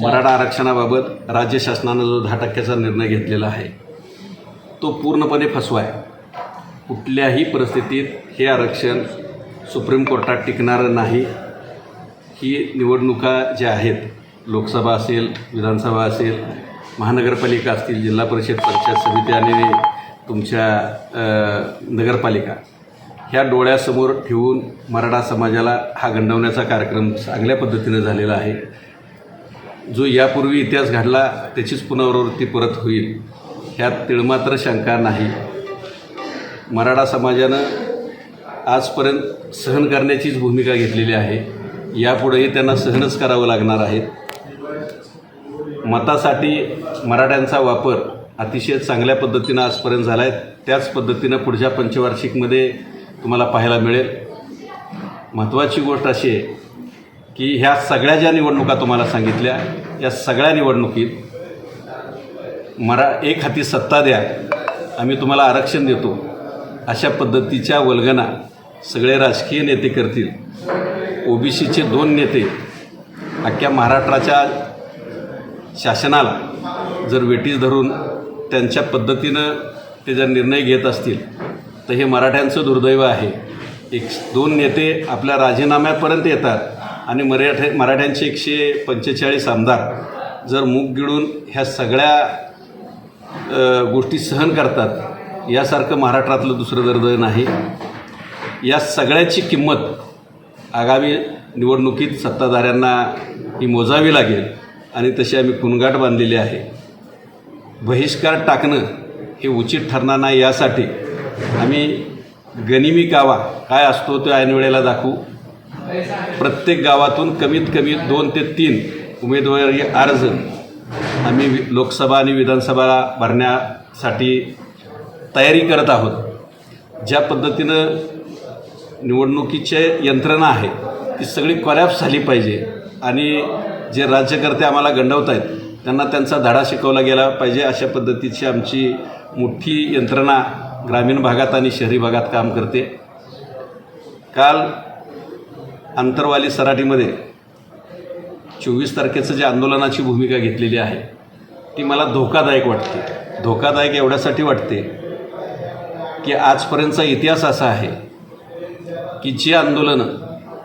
मराठा आरक्षणाबाबत राज्य शासनानं जो दहा टक्क्याचा निर्णय घेतलेला आहे तो पूर्णपणे फसवा आहे कुठल्याही परिस्थितीत हे आरक्षण सुप्रीम कोर्टात टिकणारं नाही. ही निवडणुका ज्या आहेत लोकसभा असेल विधानसभा असेल महानगरपालिका असतील जिल्हा परिषद पंचायत समिती आणि तुमच्या नगरपालिका ह्या डोळ्यासमोर ठेवून मराठा समाजाला हा गंडवण्याचा कार्यक्रम चांगल्या पद्धतीनं झालेला आहे. जो यापूर्वी इतिहास घडला त्याचीच पुनरावृत्ती परत होईल. ह्यात तिळमात्र शंका नाही. मराठा समाजानं आजपर्यंत सहन करण्याचीच भूमिका घेतलेली आहे. यापुढेही त्यांना सहनच करावं लागणार आहे. मतासाठी मराठ्यांचा वापर अतिशय चांगल्या पद्धतीनं आजपर्यंत झाला आहे त्याच पद्धतीनं पुढच्या पंचवार्षिकमध्ये तुम्हाला पाहायला मिळेल. महत्त्वाची गोष्ट अशी आहे की ह्या सगळ्या ज्या निवडणुका तुम्हाला सांगितल्या या सगळ्या निवडणुकीत मरा एक हाती सत्ता द्या आम्ही तुम्हाला आरक्षण देतो. अशा पद्धतीच्या वल्गना सगळे राजकीय नेते करतील. ओबीसीचे दोन नेते अख्ख्या महाराष्ट्राच्या शासनाला जर वेटीस धरून त्यांच्या पद्धतीनं ते जर निर्णय घेत असतील तर हे मराठ्यांचं दुर्दैव आहे. एक दोन नेते आपल्या राजीनाम्यापर्यंत येतात. आणि मराठे मराठ्यांचे एकशे पंचेचाळीस आमदार जर मूग गिळून ह्या सगळ्या गोष्टी सहन करतात यासारखं महाराष्ट्रातलं दुसरं दर्द नाही. या सगळ्याची किंमत आगामी निवडणुकीत सत्ताधाऱ्यांना ही मोजावी लागेल आणि तशी आम्ही कुणगाट बांधलेली आहे. बहिष्कार टाकणं हे उचित ठरणार नाही यासाठी आम्ही गनिमी कावा काय असतो तो ऐनवेळेला दाखवू. प्रत्येक गावातून कमीत कमी दोन ते तीन उमेदवारी अर्ज आम्ही वि- लोकसभा आणि विधानसभा भरण्यासाठी तयारी करत आहोत. ज्या पद्धतीनं निवडणुकीचे यंत्रणा आहे ती सगळी कॉलॅप्स झाली पाहिजे आणि जे राज्यकर्ते आम्हाला गंडवत आहेत त्यांना त्यांचा धडा शिकवला गेला पाहिजे अशा पद्धतीची आमची मोठी यंत्रणा ग्रामीण भागात आणि शहरी भागात काम करते. काल अंतरवाली सराटीमध्ये चोवीस तारखेचं जे आंदोलनाची भूमिका घेतलेली आहे ती मला धोकादायक वाटते. धोकादायक एवढ्यासाठी वाटते की आजपर्यंतचा इतिहास असा आहे की जी आंदोलनं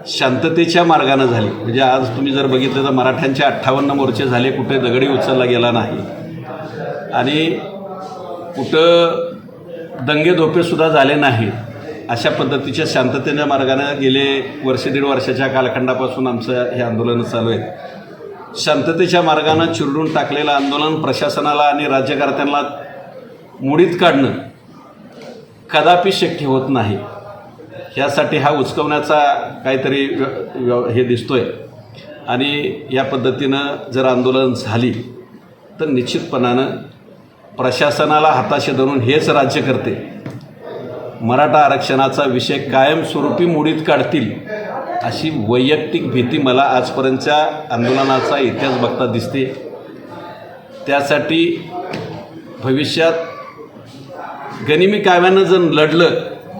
शांततेच्या मार्गानं झाली म्हणजे आज तुम्ही जर बघितलं तर मराठ्यांचे अठ्ठावन्न मोर्चे झाले कुठे दगडी उचलला गेला नाही. आणि कुठं दंगे धोपेसुद्धा झाले नाहीत. अशा पद्धतीच्या शांततेच्या मार्गानं गेले वर्ष दीड वर्षाच्या कालखंडापासून आमचं हे आंदोलन चालू आहे. शांततेच्या मार्गानं चिरडून टाकलेलं आंदोलन प्रशासनाला आणि राज्यकर्त्यांना मुडीत काढणं कदापि शक्य होत नाही. ह्यासाठी हा उचकवण्याचा काहीतरी व्य- व्य- हे दिसतोय. आणि या पद्धतीनं जर आंदोलन झाली तर निश्चितपणानं प्रशासनाला हाताशी धरून हेच राज्य करते. मराठा आरक्षणाचा विषय कायमस्वरूपी मोडीत काढतील अशी वैयक्तिक भीती मला आजपर्यंतच्या आंदोलनाचा इतिहास बघता दिसते. त्यासाठी भविष्यात गनिमी काव्यानं जर लढलं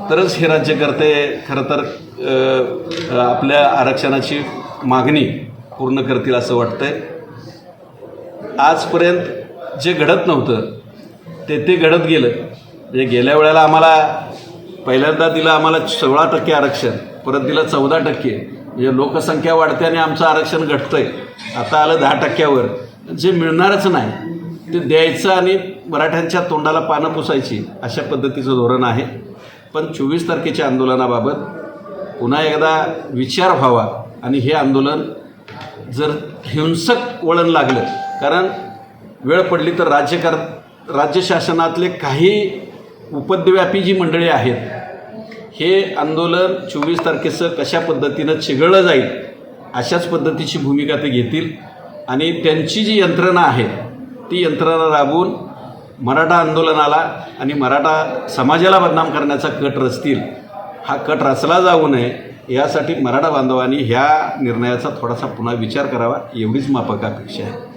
तरच हे राज्यकर्ते खरं तर आपल्या आरक्षणाची मागणी पूर्ण करतील असं वाटतंय. आजपर्यंत जे घडत नव्हतं ते ते घडत गेलं. म्हणजे गेल्या वेळेला आम्हाला पहिल्यांदा दिलं आम्हाला सोळा टक्के आरक्षण परत दिलं चौदा टक्के. म्हणजे लोकसंख्या वाढते आणि आमचं आरक्षण घटतं आहे आता आलं दहा टक्क्यावर. जे मिळणारच नाही ते द्यायचं आणि मराठ्यांच्या तोंडाला पानं पुसायची अशा पद्धतीचं धोरण आहे. पण चोवीस तारखेच्या आंदोलनाबाबत पुन्हा एकदा विचार व्हावा आणि हे आंदोलन जर हिंसक वळण लागलं कारण वेळ पडली तर राज्यकर राज्य शासनातले काही उपद्व्यापी जी मंडळी आहेत हे आंदोलन चोवीस तारखेचं कशा पद्धतीनं चिघळलं जाईल अशाच पद्धतीची भूमिका ते घेतील. आणि त्यांची जी यंत्रणा आहे ती यंत्रणा राबवून मराठा आंदोलनाला आणि मराठा समाजाला बदनाम करण्याचा कट रचतील हा कट रचला जाऊ नये यासाठी मराठा बांधवांनी ह्या निर्णयाचा थोडासा पुन्हा विचार करावा एवढीच माफक अपेक्षा आहे.